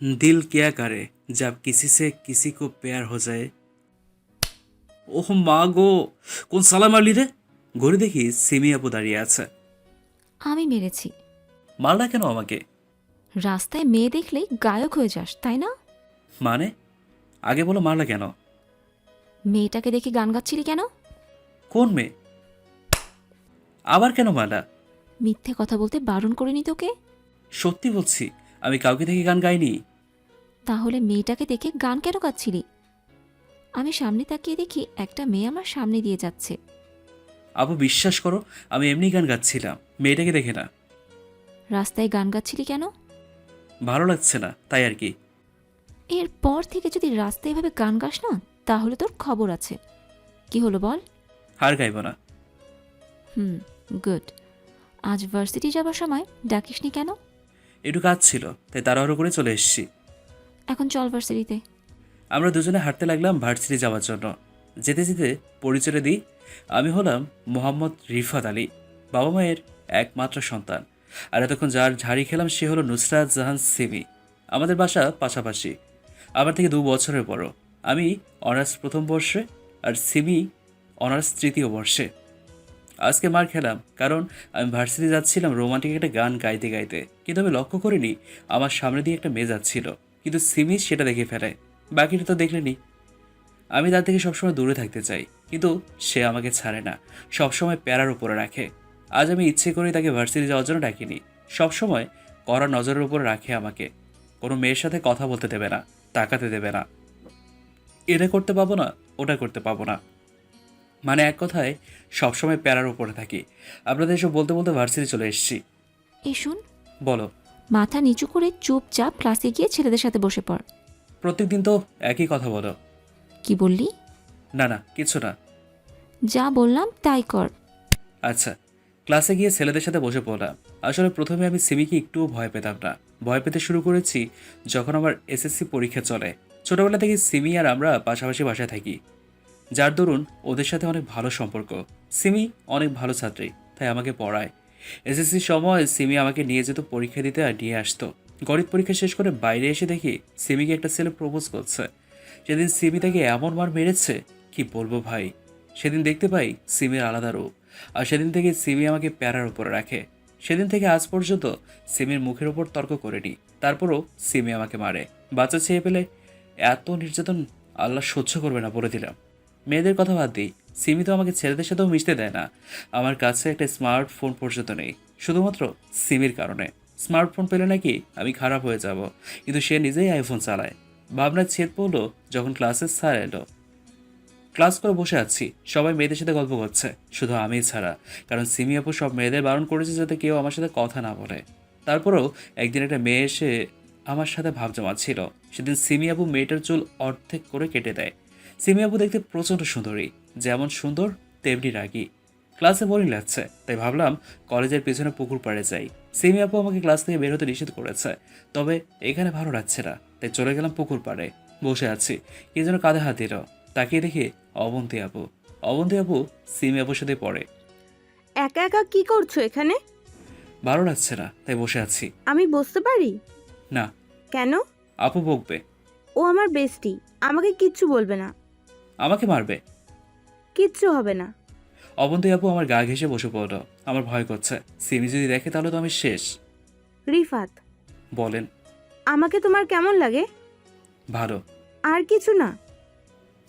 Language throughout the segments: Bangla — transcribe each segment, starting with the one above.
दिल क्या करे जब किसी से किसी को प्यार हो जाए ওহ মা গো কোন সালা মারলি রে ঘড়ি দেখি সিমি আপু দাঁড়িয়ে আছে আমি মেরেছি মারলা কেন আমাকে রাস্তায় মেয়ে দেখলেই গায়ক হয়ে যাস তাই না মানে আগে বলো মারলা কেন মেয়েটাকে দেখে গান গাচ্ছিলি কেন কোন মেয়ে আবার কেন মারলা মিথ্যে কথা বলতে বারণ করিনি তোকে সত্যি বলছি আমি কাউকে থেকে গান গাইনি। তাহলে মেয়েটাকে দেখে গান কেন গাচ্ছিলি? আমি সামনে তাকিয়ে দেখি একটা মেয়ে আমার সামনে দিয়ে যাচ্ছে। আপু বিশ্বাস করো আমি এমনি গান গাচ্ছিলাম। মেয়েটাকে দেখে না। রাস্তায় গান গাচ্ছিলি কেন? ভালো লাগছে না তাই আর কি। এরপর থেকে যদি রাস্তায় এভাবে গান গাস না তাহলে তোর খবর আছে। কি হলো বল? হার গাইব না। হুম গুড। আজ ভার্সিটি যাবার সময় ডাকিসনি কেন? একটু কাজ ছিল তাই তাড়াহুড়ো করে চলে এসেছি। এখন চল ভার্সিটিতে। আমরা দুজনে হাঁটতে লাগলাম ভার্সিটি যাওয়ার জন্য। যেতে যেতে পরিচয় দিই আমি হলাম মোহাম্মদ রিফাত আলী বাবা মায়ের একমাত্র সন্তান। আর এতক্ষণ যার ঝাড়ি খেলাম সে হলো নুসরাত জাহান সিমি। আমাদের বাসা পাশাপাশি। আমার থেকে দু বছরের বড়। আমি অনার্স প্রথম বর্ষে আর সিমি অনার্স তৃতীয় বর্ষে। আজকে মার খেলাম, কারণ আমি ভার্সিটি যাচ্ছিলাম রোমান্টিক একটা গান গাইতে গাইতে। কিন্তু আমি লক্ষ্য করিনি, আমার সামনে দিয়ে একটা মেয়ে যাচ্ছিল, কিন্তু সিমি সেটা দেখে ফেলে। বাকিটা তো দেখলেনি। আমি তার থেকে সবসময় দূরে থাকতে চাই, কিন্তু সে আমাকে ছাড়ে না, সবসময় প্যারার উপরে রাখে। আজ আমি ইচ্ছে করে তাকে ভার্সিটি যাওয়ার জন্য ডাকিনি, সবসময় কড়া নজরের উপর রাখে আমাকে। কোনো মেয়ের সাথে কথা বলতে দেবে না, তাকাতে দেবে না। এটা করতে পাবো না, ওটা করতে পাবো না। মানে এক কথায় সবসময় প্যারার উপরে থাকি। আপনাদের এসব বলতে বলতে ভার্সিটি চলে এসেছি। এই শুন। বলো। মাথা নিচু করে চুপচাপ ক্লাসে গিয়ে ছেলেদের সাথে বসে পড়। প্রত্যেকদিন তো একই কথা বলো। কি বললি? না না কিছু না। যা বললাম তাই কর। আচ্ছা ক্লাসে গিয়ে ছেলেদের সাথে বসে পড়লাম। আসলে প্রথমে আমি সিমিকে একটুও ভয় পেতাম না। ভয় পেতে শুরু করেছি যখন আমার এসএসসি পরীক্ষা চলে। ছোটবেলা থেকে সিমি আর আমরা পাশাপাশি বাসায় থাকি। যার দরুন ওদের সাথে অনেক ভালো সম্পর্ক। সিমি অনেক ভালো ছাত্রী, তাই আমাকে পড়ায়। এসএসসির সময় সিমি আমাকে নিয়ে যেত পরীক্ষা দিতে আর নিয়ে আসতো। গণিত পরীক্ষা শেষ করে বাইরে এসে দেখি সিমিকে একটা ছেলে প্রপোজ করছে। সেদিন সিমি তাকে এমন মার মেরেছে, কি বলব ভাই? সেদিন দেখতে পাই সিমির আলাদা রূপ, আর সেদিন থেকে সিমি আমাকে প্যারার উপরে রাখে। সেদিন থেকে আজ পর্যন্ত সিমির মুখের ওপর তর্ক করেনি, তারপরও সিমি আমাকে মারে। বাচ্চা ছেয়ে পেলে এত নির্যাতন আল্লাহ সহ্য করবে না বলে দিলাম। মেয়েদের কথা বাদ দিই। সিমি তো আমাকে ছেলেদের সাথেও মিশতে দেয় না। আমার কাছে একটা স্মার্টফোন পর্যন্ত নেই। শুধুমাত্র সিমির কারণে। স্মার্টফোন পেলে নাকি আমি খারাপ হয়ে যাব। কিন্তু সে নিজেই আইফোন চালায়। ভাবনার ছেদ পড়ল যখন ক্লাসের স্যার এলো। ক্লাস করে বসে আছি। সবাই মেয়েদের সাথে গল্প করছে। শুধু আমি ছাড়া। কারণ সিমি আপু সব মেয়েদের বারণ করেছে যাতে কেউ আমার সাথে কথা না বলে। তারপরেও একদিন একটা মেয়ে এসে আমার সাথে ভাব জমাচ্ছিল। সেদিন সিমি আপু মেয়েটার চুল অর্ধেক করে কেটে দেয়। সিমি আপু দেখতে প্রচণ্ড সুন্দরী। যেমন সুন্দর তেমনি রাগী। ক্লাসে বোরিং লাগছে তাই ভাবলাম কলেজের পেছনে পুকুর পাড়ে যাই। সিমি আপু আমাকে ক্লাস থেকে বের হতে নিষেধ করেছে তবে এখানে ভালো লাগছে না তাই চলে গেলাম পুকুর পাড়ে। বসে আছি কে যেন কাঁধে হাত দিল তাকিয়ে দেখি অবন্তী আপু। অবন্তী আপু সিমি আপুর সাথে পড়ে। একা একা কি করছ এখানে? ভালো লাগছে না তাই বসে আছি। আমি বসতে পারি? না। কেন? আপু বকবে। ও আমার বেস্টি আমাকে কিচ্ছু বলবে না। আমাকে মারবে। কিচ্ছু হবে না। অবন্তী আপু আমার গা ঘেসে বসে পড়ল। আমার ভয় করছে। সিমি যদি দেখে তাহলে তো আমি শেষ। রিফাত বলেন। আমাকে তোমার কেমন লাগে? ভালো। আর কিছু না।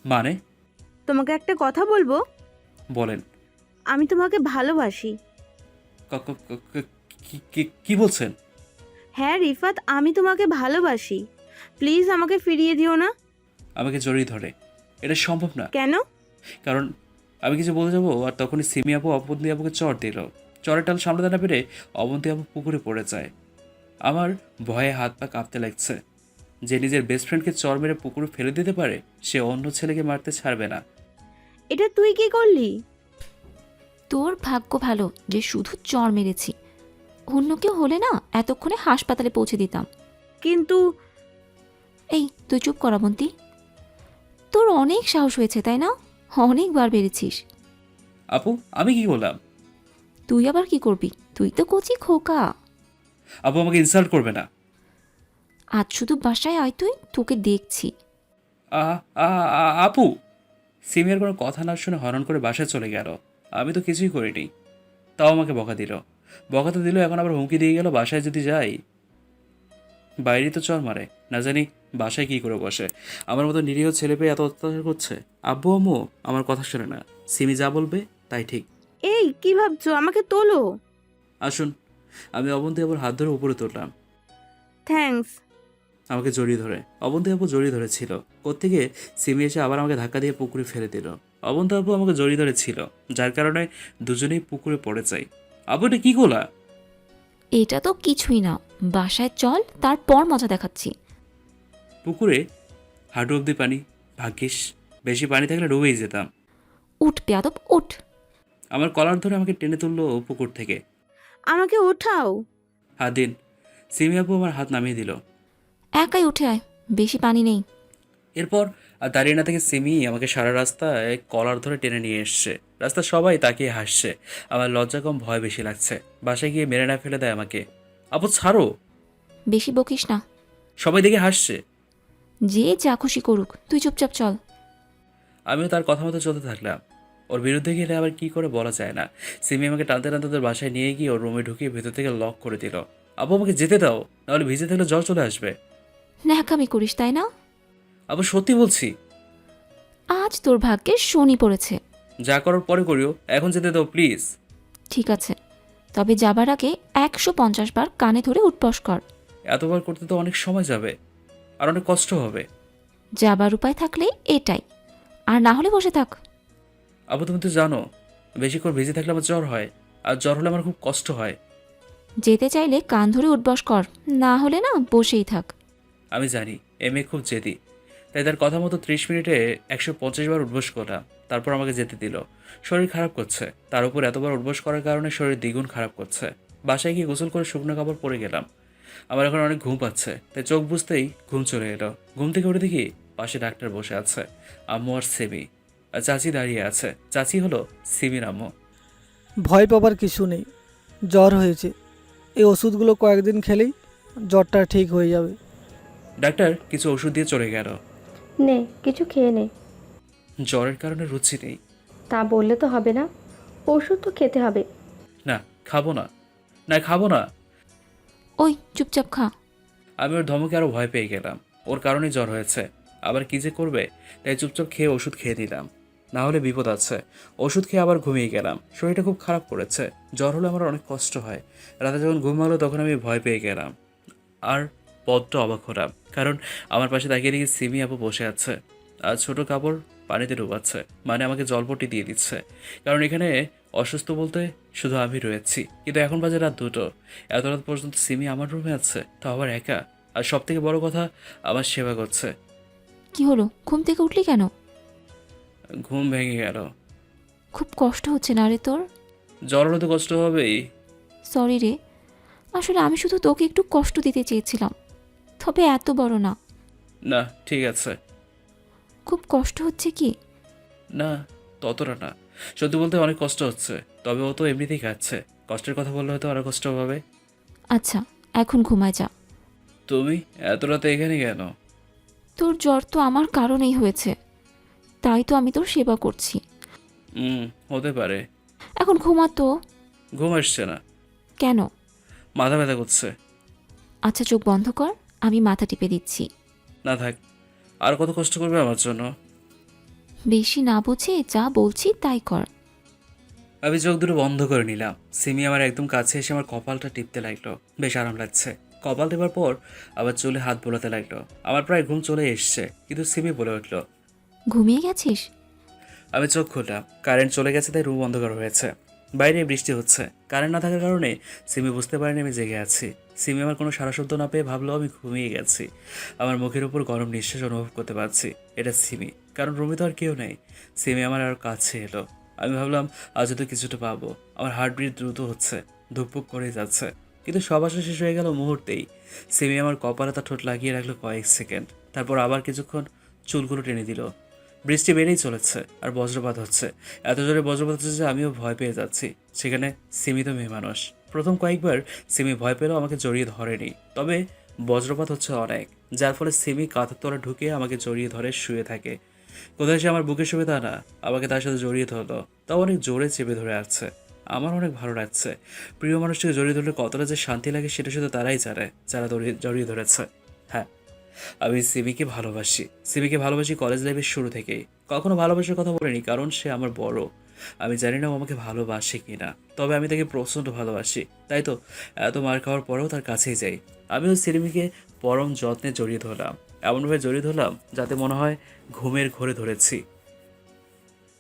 মানে? তোমাকে একটা কথা বলব? বলেন। আমি তোমাকে ভালোবাসি। ক- ক- ক- ক- কি- কি- কি বলছেন? হ্যাঁ রিফাত আমি তোমাকে ভালোবাসি। প্লিজ আমাকে ফিরিয়ে দিও না। আমাকে জড়িয়ে ধরে। এটা সম্ভব না। কেন? কারণ আমি কিছু বলে যাব আর তখনই সিমি আপু অবন্তী আপুকে চর দিল। চরের টাল সামলাতে না পেরে অবন্তী আপু পুকুরে পড়ে যায়। আমার ভয়ে হাত পা কাঁপতে লাগছে। যে নিজের বেস্ট ফ্রেন্ডকে চর মেরে পুকুরে ফেলে দিতে পারে সে অন্য ছেলেকে মারতে ছাড়বে না। এটা তুই কি করলি? তোর ভাগ্য ভালো যে শুধু চর মেরেছি। অন্য কেউ হলে না এতক্ষণে হাসপাতালে পৌঁছে দিতাম। কিন্তু এই তুই চুপ করাবন্তী তোর অনেক সাহস হয়েছে তাই না? অনেকবার বেড়েছিস। আপু আমি কি বললাম তুই আবার কি করবি? তুই তো কচি খোকা। আপু আমাকে ইনসাল্ট করবে না। আজ শুধু বাসায় আয় তুই তোকে দেখছি। আ আ আ- আপু! সিমিয়ার কোনো কথা না শুনে হরণ করে বাসায় চলে গেল। আমি তো কিছুই করিনি। তাও আমাকে বকা দিল। বকা তো দিল এখন আবার হুমকি দিয়ে গেল বাসায় যদি যাই। বাইরে তো চর মারে। না জানি বাসায় কি করে বসে। আমার মতো নিরীহ ছেলে পেয়ে এত অত্যাচার করছে। আব্বু আম্মু আমার কথা শোনে না। সিমি যা বলবে তাই ঠিক। এই কি ভাবছ? আমাকে তোলো। আসুন। আমি অবন্তি আবার হাত ধরে উপরে তুললাম। থ্যাঙ্কস। আমাকে জড়িয়ে ধরে। অবন্তি আপু জড়িয়ে ধরেছিল। কোত্থেকে সিমি এসে আবার আমাকে ধাক্কা দিয়ে পুকুরে ফেলে দিল। অবন্ত আপু আমাকে জড়িয়ে ধরেছিল যার কারণে দুজনেই পুকুরে পড়ে যাই। আপু এটা কি গোলা? এটা তো কিছুই না। বাসায় চল তারপর মজা দেখাচ্ছি। পুকুরে হাঁটু অব্দি পানি ভাগ্যিস। বেশি পানি থাকলে ডুবেই যেতাম। উঠ পেয়াদব উঠ। আমার কলার ধরে আমাকে টেনে তুললো পুকুর থেকে। আমাকে ওঠাও হাত দিন সিমি আপু আমার হাত নামিয়ে দিল। একাই উঠে আয় বেশি পানি নেই। এরপর আর দাঁড়িয়ে না থেকে সিমি আমাকে সারা রাস্তায় কলার ধরে টেনে নিয়ে এসছে। রাস্তা সবাই তাকিয়ে হাসছে। আমার লজ্জা কম ভয় বেশি লাগছে। বাসায় গিয়ে মেরে না ফেলে দেয় আমাকে। আপু ছাড়ো। বেশি বকিস না। সবাই দেখে হাসছে। যে যা খুশি করুক তুই চুপচাপ চল। আমিও তার কথা মতো চলতে থাকলাম। ওর বিরুদ্ধে গেলে আবার কি করে বলা যায় না। সিমি আমাকে টানতে টানতে ওদের বাসায় নিয়ে গিয়ে ওর রুমে ঢুকিয়ে ভেতর থেকে লক করে দিল। আপু আমাকে যেতে দাও নাহলে ভিজে থাকলে জল চলে আসবে। ন্যাকামি করিস তাই না? আপু সত্যি বলছি। আজ তোর ভাগ্যে শনি পড়েছে। যা করার পরে করিও এখন যেতে দাও প্লিজ। ঠিক আছে। তবে যাবার আগে একশো পঞ্চাশ বার কানে ধরে উঠবস কর। এতবার করতে তো অনেক সময় যাবে আর অনেক কষ্ট হবে। যাবার উপায় থাকলে এটাই। আর না হলে বসে থাক। আবু তুমি তো জানো বেশিক্ষণ ভিজে থাকলে আমার জ্বর হয় আর জ্বর হলে আমার খুব কষ্ট হয়। যেতে চাইলে কান ধরে উঠবস কর না হলে না বসেই থাক। আমি জানি এম এ খুব জেদি। তাই তার কথা মতো ত্রিশ মিনিটে একশো পঞ্চাশ বার উঠবস করলাম তারপর আমাকে যেতে দিল। শরীর খারাপ করছে। তার উপর এতবার উঠবোস করার কারণে শরীর দ্বিগুণ খারাপ করছে। বাসায় গিয়ে গোসল করে শুকনো কাপড় পরে গেলাম। আমার এখন অনেক ঘুম পাচ্ছে তাই চোখ বুঝতেই ঘুম চলে এলো। ঘুম থেকে উঠে দেখি পাশে ডাক্তার বসে আছে আম্মু আর সেমি। আর চাচি দাঁড়িয়ে আছে। চাচি হলো সিমির আম্মু। ভয় পাবার কিছু নেই জ্বর হয়েছে। এই ওষুধগুলো কয়েকদিন খেলেই জ্বরটা ঠিক হয়ে যাবে। ডাক্তার কিছু ওষুধ দিয়ে চলে গেল। নে কিছু খেয়ে নে। জ্বরের কারণে রুচি নেই। তা বললে তো হবে না। ওষুধ তো খেতে হবে। না খাব না। না খাব না। ওই চুপচাপ খা। আমি ওর ধমকে আরও ভয় পেয়ে গেলাম। ওর কারণেই জ্বর হয়েছে। আবার কি যে করবে? তাই চুপচাপ খেয়ে ওষুধ খেয়ে দিলাম না হলে বিপদ আছে। ওষুধ খেয়ে আবার ঘুমিয়ে গেলাম। শরীরটা খুব খারাপ করেছে। জ্বর হলে আমার অনেক কষ্ট হয়। রাতে যখন ঘুম হলো তখন আমি ভয় পেয়ে গেলাম। আর পদটা অবাক হলাম। কারণ আমার পাশে তাকিয়ে দেখি সিমি আপু বসে আছে। আর ছোট কাপড় পানিতে ডুবাচ্ছে মানে আমাকে জলপটি দিয়ে দিচ্ছে। কারণ এখানে অসুস্থ বলতে শুধু আমি রয়েছি। কিন্তু এখন বাজে রাত দুটো। এত রাত পর্যন্ত সিমি আমার রুমে আছে তো আবার একা। আর সব থেকে বড় কথা আমার সেবা করছে। কি হলো? ঘুম থেকে উঠলি কেন? ঘুম ভেঙে গেল। খুব কষ্ট হচ্ছে না রে তোর? জ্বর হলে তো কষ্ট হবেই। সরি রে। আসলে আমি শুধু তোকে একটু কষ্ট দিতে চেয়েছিলাম। তবে এত বড় না। না ঠিক আছে। খুব কষ্ট হচ্ছে কি? না ততটা না। সত্যি বলতে অনেক কষ্ট হচ্ছে তবে ও তো এমনিতেই খাচ্ছে। কষ্টের কথা বললে হয়তো আরও কষ্ট হবে আচ্ছা এখন ঘুমায় যা। তুমি এত রাতে এখানে কেন? তোর জ্বর তো আমার কারণেই হয়েছে। তাই তো আমি তোর সেবা করছি। হুম হতে পারে। এখন ঘুমা তো। ঘুম আসছে না। কেন? মাথা ব্যথা করছে। আচ্ছা চোখ বন্ধ কর আমি মাথা টিপে দিচ্ছি। না থাক। আর কত কষ্ট করবে আমার জন্য? বেশি না বুঝে যা বলছি তাই কর। আমি চোখ দুটো বন্ধ করে নিলাম। সিমি আমার একদম কাছে এসে আমার কপালটা টিপতে লাগল। বেশ আরাম লাগছে। কপাল টেপার পর আবার চুলে হাত বোলাতে লাগল। আমার প্রায় ঘুম চলে এসছে কিন্তু সিমি বলে উঠল ঘুমিয়ে গেছিস? আমি চোখ খুললাম। কারেন্ট চলে গেছে তাই রুম অন্ধকার হয়েছে। বাইরে বৃষ্টি হচ্ছে। কারেন্ট না থাকার কারণে সিমি বুঝতে পারেনি আমি জেগে আছি। সিমি আমার কোনো সারা শব্দ না পেয়ে ভাবলো আমি ঘুমিয়ে গেছি। আমার মুখের উপর গরম নিঃশ্বাস অনুভব করতে পারছি। এটা সিমি, কারণ রুমে তো আর কেউ নেই। সিমি আমার আর কাছে এলো। আমি ভাবলাম, আজ তো কিছুটা পাবো। আমার হার্টবিট দ্রুত হচ্ছে, ধুকপুক করেই যাচ্ছে। কিন্তু সব আশা শেষ হয়ে গেল মুহূর্তেই। সিমি আমার কপালে তার ঠোঁট লাগিয়ে রাখল কয়েক সেকেন্ড। তারপর আবার কিছুক্ষণ চুলগুলো টেনে দিল। বৃষ্টি বেড়েই চলেছে আর বজ্রপাত হচ্ছে। এত জোরে বজ্রপাত হচ্ছে যে আমিও ভয় পেয়ে যাচ্ছি। সেখানে সীমিত মেয়ে মানুষ। প্রথম কয়েকবার সিমি ভয় পেলেও আমাকে জড়িয়ে ধরেনি। তবে বজ্রপাত হচ্ছে অনেক, যার ফলে সিমি কাঁথার তলা ঢুকে আমাকে জড়িয়ে ধরে শুয়ে থাকে। কোথায় সে আমার বুকে শুবে তা না, আমাকে তার সাথে জড়িয়ে ধরলো। তাও অনেক জোরে চেপে ধরে আছে। আমার অনেক ভালো লাগছে। প্রিয় মানুষটিকে জড়িয়ে ধরলে কতটা যে শান্তি লাগে সেটা শুধু তারাই জানে, যারা জড়িয়ে জড়িয়ে ধরেছে। হ্যাঁ আমি সিমিকে ভালোবাসি। সিমিকে ভালোবাসি কলেজ লাইফের শুরু থেকেই। কখনো ভালোবাসার কথা বলিনি, কারণ সে আমার বড়। আমি জানি না ও আমাকে ভালোবাসে কি না তবে আমি তাকে প্রচণ্ড ভালোবাসি। তাই তো, এত মার খাওয়ার পরেও তার কাছেই যাই। আমিও সিমিকে পরম যত্নে জড়িয়ে ধরলাম। এমনভাবে জড়িয়ে ধরলাম যাতে মনে হয় ঘুমের ঘোরে ধরেছি।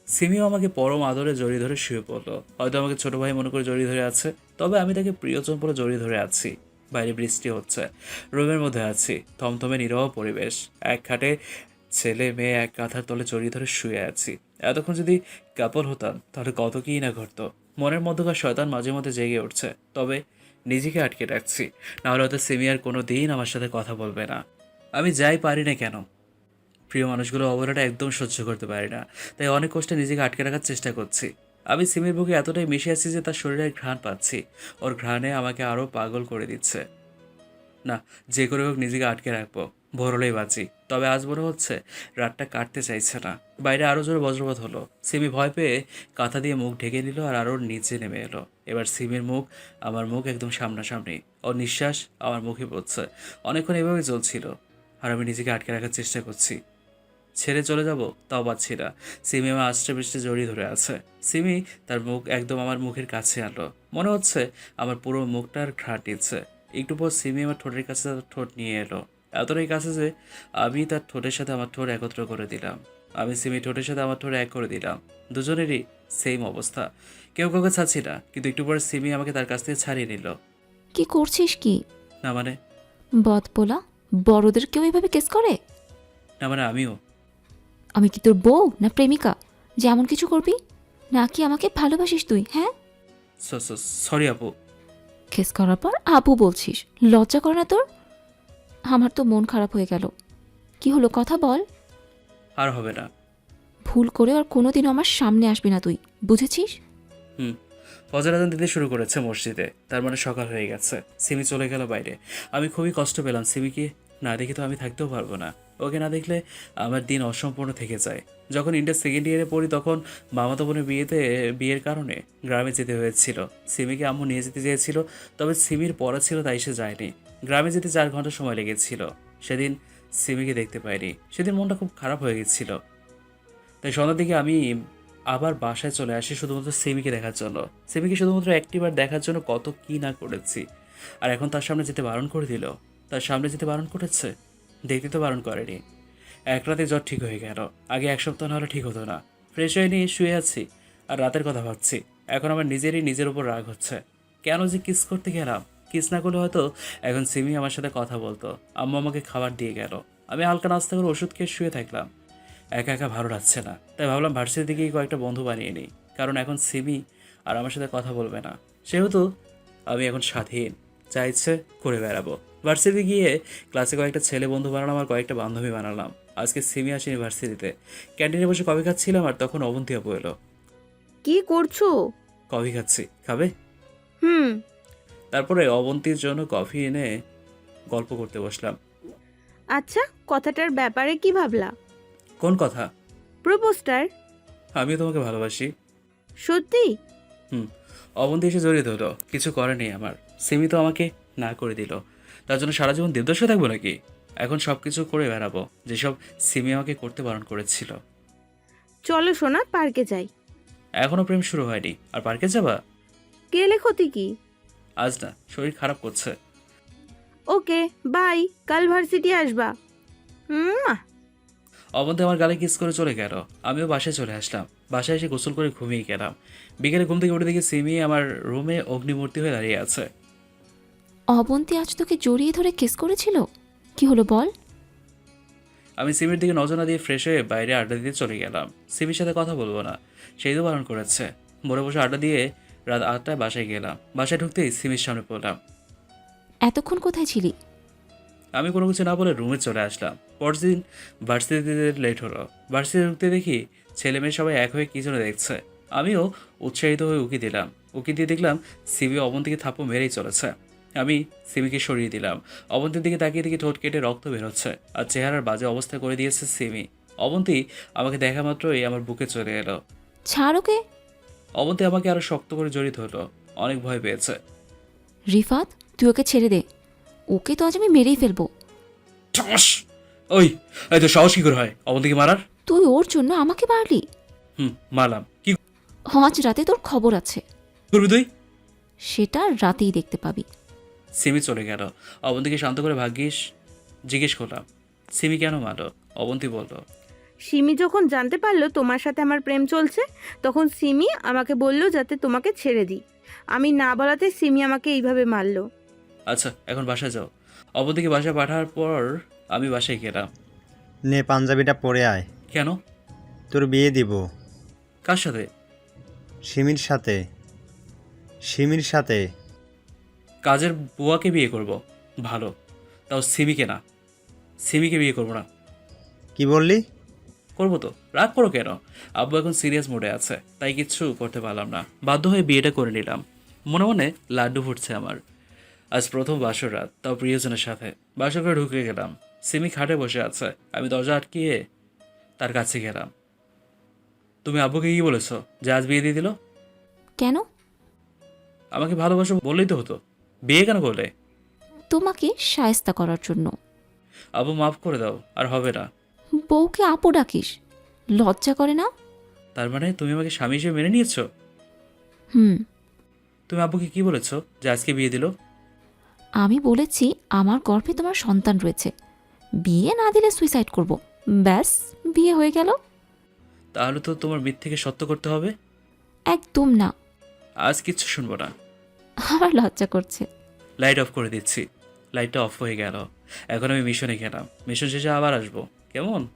সিমিও আমাকে পরম আদরে জড়িয়ে ধরে শুয়ে পড়ল। হয়তো আমাকে ছোট ভাই মনে করে জড়িয়ে ধরে আছে, তবে আমি তাকে প্রিয়জন বলে জড়িয়ে ধরে আছি। বাইরে বৃষ্টি হচ্ছে। রুমের মধ্যে আছি। থমথমে নীরব পরিবেশ। এক খাটে ছেলে, মেয়ে এক কাঁথার তলে জড়িয়ে ধরে শুয়ে আছি। এতক্ষণ যদি কাপল হতাম, তাহলে কত কী না ঘটতো। মনের মধ্যকার শয়তান মাঝে মধ্যে জেগে উঠছে। তবে নিজেকে আটকে রাখছি। নাহলে হয়তো সিমি আর কোনো দিন আমার সাথে কথা বলবে না। আমি যাই পারি না কেন? প্রিয় মানুষগুলো অবহেলাটা একদম সহ্য করতে পারি না। তাই অনেক কষ্টে নিজেকে আটকে রাখার চেষ্টা করছি। আমি সিমির বুকে এতটাই মিশে আছি যে তার শরীরের ঘ্রাণ পাচ্ছি। ওর ঘ্রাণে আমাকে আরও পাগল করে দিচ্ছে। না, যে করে হোক নিজেকে আটকে রাখব। ভোরলেই বাঁচি। তবে আজ মনে হচ্ছে রাতটা কাটতে চাইছে না। বাইরে আরও জোরে বজ্রপাত হলো। সিমি ভয় পেয়ে কাঁথা দিয়ে মুখ ঢেকে নিল আর আরও নিচে নেমে এলো। এবার সিমির মুখ, আমার মুখ একদম সামনাসামনি। ওর নিঃশ্বাস আমার মুখে পড়ছে। অনেকক্ষণ এভাবে চলছিল। আর আমি নিজেকে আটকে রাখার চেষ্টা করছি। ছেড়ে চলে যাব? তাও পাচ্ছি না। সিমি আমার আষ্টে পৃষ্ঠে জড়িয়ে ধরে আছে। সিমি তার মুখ একদম আমার মুখের কাছে আনলো। মনে হচ্ছে আমার পুরো মুখটার ঘ্রাট দিচ্ছে একটু পর সিমি আমার ঠোঁটের কাছে তার ঠোঁট নিয়ে এলো। এতটাই কাছে যে আমি তার ঠোঁটের সাথে আমার ঠোঁট একত্র করে দিলাম। আমি সিমি ঠোঁটের সাথে আমার ঠোঁট এক করে দিলাম। দুজনেরই সেম অবস্থা। কেউ কাউকে ছাড়ছি না কিন্তু একটু পর সিমি আমাকে তার কাছ থেকে ছাড়িয়ে নিল। কি করছিস কি? না মানে? বদ পোলা বড়দের কেউ এভাবে কেস করে? না মানে আমিও। আমি কি তোর বউ না প্রেমিকা? যে এমন কিছু করবি? নাকি আমাকে ভালোবাসিস তুই হ্যাঁ? সরি আপু খেস করার পর আপু বলছিস লজ্জা করে না তোর? আমার তো মন খারাপ হয়ে গেল। কি হলো কথা বল। আর হবে না। ভুল করে আর কোনোদিনও আমার সামনে আসবি না তুই বুঝেছিস? হুম। ফজর আজান দিতে শুরু করেছে মসজিদে তার মানে সকাল হয়ে গেছে। সিমি চলে গেল বাইরে। আমি খুবই কষ্ট পেলাম। সিমিকে না দেখে তো আমি থাকতেও পারব না। ওকে না দেখলে আমার দিন অসম্পূর্ণ থেকে যায়। যখন ইন্টার সেকেন্ড ইয়ারে পড়ি তখন মামাতো বোনের বিয়েতে, বিয়ের কারণে গ্রামে যেতে হয়েছিল। সিমিকে আম্মু নিয়ে যেতে চেয়েছিল, তবে সিমির পড়া ছিল তাই সে যায়নি। গ্রামে যেতে চার ঘণ্টা সময় লেগেছিল। সেদিন সিমিকে দেখতে পাইনি। সেদিন মনটা খুব খারাপ হয়ে গেছিল। তাই সন্ধ্যার দিকে আমি আবার বাসায় চলে আসি শুধুমাত্র সেমিকে দেখার জন্য। সেমিকে শুধুমাত্র একটিবার দেখার জন্য কত কি না করেছি। আর এখন তার সামনে যেতে বারণ করে দিল। তার সামনে যেতে বারণ করেছে? দেখতে তো বারণ করেনি। এক রাতে জ্বর ঠিক হয়ে গেল। আগে এক সপ্তাহ না হলে ঠিক হতো না। ফ্রেশ হয়ে নিয়ে শুয়ে আছি। আর রাতের কথা ভাবছি। এখন আমার নিজেরই নিজের উপর রাগ হচ্ছে। কেন যে কিস করতে গেলাম? কিস না করলে হয়তো এখন সিমি আমার সাথে কথা বলতো। আম্মু আমাকে খাবার দিয়ে গেল। আমি হালকা নাস্তা করে ওষুধ খেয়ে শুয়ে থাকলাম। একা একা ভালো লাগছে না। তাই ভাবলাম ভার্সিটি দিকে কয়েকটা বন্ধু বানিয়ে নিই। কারণ এখন সিমি আর আমার সাথে কথা বলবে না। সেহেতু আমি এখন স্বাধীন। যা ইচ্ছে করে বেড়াবো। ভার্সিটি গিয়ে ক্লাসে কয়েকটা ছেলে বন্ধু বানালাম আর কয়েকটা বান্ধবী বানালাম। আজকে সিমি আসেনি ভার্সিটিতে ক্যান্টিনে বসে কফি খাচ্ছিলাম আর তখন অবন্তি আপু এলো। কি করছ? কফি খাচ্ছি। খাবে? হুম। তারপরে অবন্তীর জন্য কফি এনে গল্প করতে বসলাম। আচ্ছা কথাটার ব্যাপারে কি ভাবলা? কোন কথা? প্রপোজটার। আমিও তোমাকে ভালোবাসি। সত্যি? হুম। অবন্তি এসে জড়িয়ে ধরলো। কিছু করেনি আমার। সিমি তো আমাকে না করে দিল। তার জন্য সারা জীবন দেবদশে থাকব নাকি? এখন সব কিছু করে বেড়াবো যেসব সিমি আমাকে করতে বারণ করেছিল। চলো সোনা পার্কে যাই। এখনও প্রেম শুরু হয়নি আর পার্কে যাবা? গেলে ক্ষতি কি? আজ না শরীর খারাপ করছে। ওকে বাই কাল ভার্সিটি আসবা। হুম অবন্তি আমার গালে কিস করে চলে গেল আমিও বাসায় চলে আসলাম। বাসায় এসে গোসল করে ঘুমিয়ে গেলাম। বিকেলে ঘুম থেকে উঠে দেখি সিমি আমার রুমে অগ্নিমূর্তি হয়ে দাঁড়িয়ে আছে। অবন্তি আজ তোকে জড়িয়ে ধরে কেস করেছিল? কি হলো বল? আমি সিমির দিকে নজর না দিয়ে ফ্রেশ হয়ে বাইরে আড্ডা দিতে চলে গেলাম। সিমির সাথে কথা বলব না। সেই তো বারণ করেছে। বড় বসে আড্ডা দিয়ে রাত আটটায় বাসায় গেলাম। বাসায় ঢুকতেই সিমির সামনে পড়লাম। এতক্ষণ কোথায় ছিলি? আমি কোনো কিছু না বলে রুমে চলে আসলাম। পরদিন ভার্সিটিতে লেট হলো। ভার্সিটি ঢুকতে দেখি ছেলে মেয়ে সবাই এক হয়ে কি যেন দেখছে। আমিও উৎসাহিত হয়ে উকি দিলাম। উকি দিয়ে দেখলাম সিবি অবন্তীকে থাপ্পড় মেরেই চলেছে। আমি সিমিকে সরিয়ে দিলাম। অবন্তীর দিকে তাকিয়ে দেখি ঠোঁট কেটে রক্ত বেরোচ্ছে আর চেহারার বাজে অবস্থা করে দিয়েছে সিমি। অবন্তী আমাকে দেখা মাত্রই আমার বুকে চলে এলো। ছাড় ওকে অবন্তী আমাকে আরও শক্ত করে জড়িত হলো অনেক ভয় পেয়েছে। রিফাত তুই ওকে ছেড়ে দে। ওকে তো আজ আমি মেরেই ফেলব। ঠাস! ওই এই তো সাহস কি করে হয়? অবন্তীকে মারার? তুই ওর জন্য আমাকে মারলি? হুম মারলাম। কি আজ রাতে তোর খবর আছে। করবি তুই? সেটা রাতেই দেখতে পাবি। সিমি চলে গেল। অবন্তীকে শান্ত করে ভাগ্যিস জিজ্ঞেস করলাম সিমি কেন মারো অবন্তী বলল সিমি যখন জানতে পারল তোমার সাথে আমার প্রেম চলছে তখন সিমি আমাকে বলল যাতে তোমাকে ছেড়ে দিই। আমি না বলাতে সিমি আমাকে এইভাবে মারলো। আচ্ছা এখন বাসায় যাও। অবন্তীকে বাসায় পাঠার পর আমি বাসায় গেলাম। নে পাঞ্জাবিটা পরে আয়। কেন? তোর বিয়ে দিব। কার সাথে? সিমির সাথে। সিমির সাথে। কাজের বুয়াকে বিয়ে করব। ভালো। তাও সিমিকে না। সিমিকে বিয়ে করব না। কি বললি? করব তো। রাগ করো কেন? আব্বু এখন সিরিয়াস মোডে আছে। তাই কিচ্ছু করতে পারলাম না। বাধ্য হয়ে বিয়েটা করে নিলাম। মনে মনে লাড্ডু ফুটছে আমার। আজ প্রথম বাসর রাত তাও প্রিয়জনের সাথে। বাসর করে ঢুকে গেলাম। সিমি খাটে বসে আছে। আমি দরজা আটকিয়ে তার কাছে গেলাম। তুমি আব্বুকে কি বলেছ যে আজ বিয়ে দিয়ে দিল? কেন? আমাকে ভালোবাসো বললেই তো হতো। বিয়ে কেন করলে? তোমাকে সায়স্তা করার জন্য। আবু মাফ করে দাও আর হবে না। বউকে আপু ডাকিস। লজ্জা করে না? তার মানে তুমি আমাকে স্বামী হিসেবে মেনে নিয়েছো? হুম। তুমি আব্বুকে কি বলেছ যে আজকে বিয়ে দিল? আমি বলেছি আমার গর্ভে তোমার সন্তান রয়েছে। বিয়ে না দিলে সুইসাইড করব। ব্যাস বিয়ে হয়ে গেল। তাহলে তো তোমার মিথ্যেকে সত্য করতে হবে? একদম না। আজ কিচ্ছু শুনব না। আমার লজ্জা করছে। লাইট অফ করে দিচ্ছি। লাইটটা অফ হয়ে গেল। এখন আমি মিশনে গেলাম। মিশন শেষে আবার আসব। কেমন?